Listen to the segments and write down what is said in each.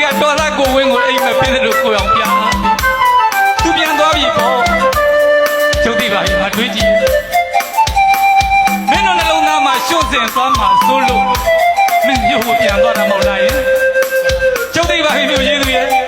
တွေကတော်သားကိုဝင်းကိုအိမ်မပြည့်တယ်လို့ကိုအောင်ပြသူပြန်သွားပြီပေါ့ကျုပ်သိပါပြီမတွေးကြည့်မင်းတို့နှလုံးသားမှာရှုံ့စင်သွားမှာစိုးလို့မင်းမျိုးကိုပြန်သွားတာမဟုတ်လားယင်ကျုပ်သိပါပြီမျိုးယေသူရဲ့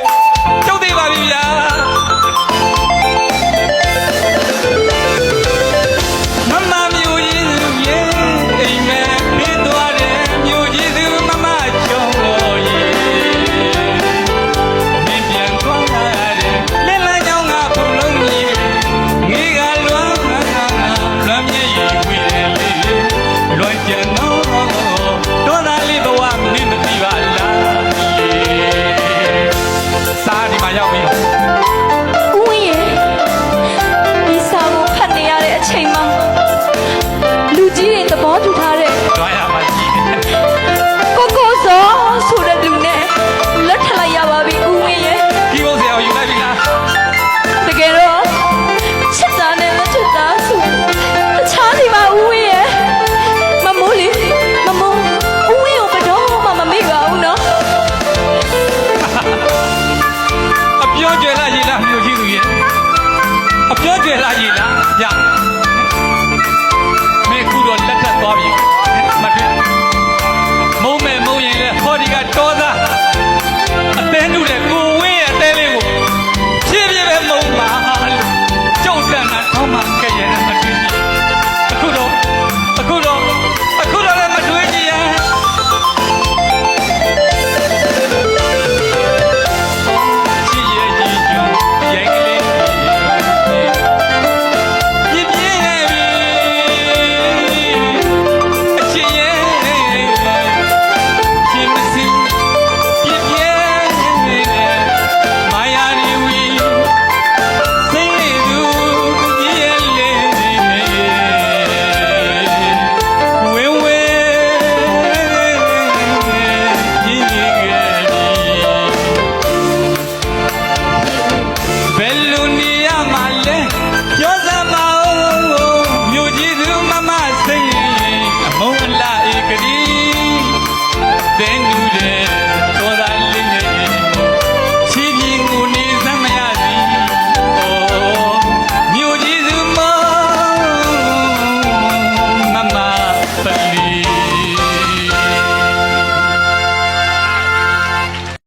အပြောကျွယ်လာကြီးလားညမင်းခုတော့လက်ထပ်သွားပြီ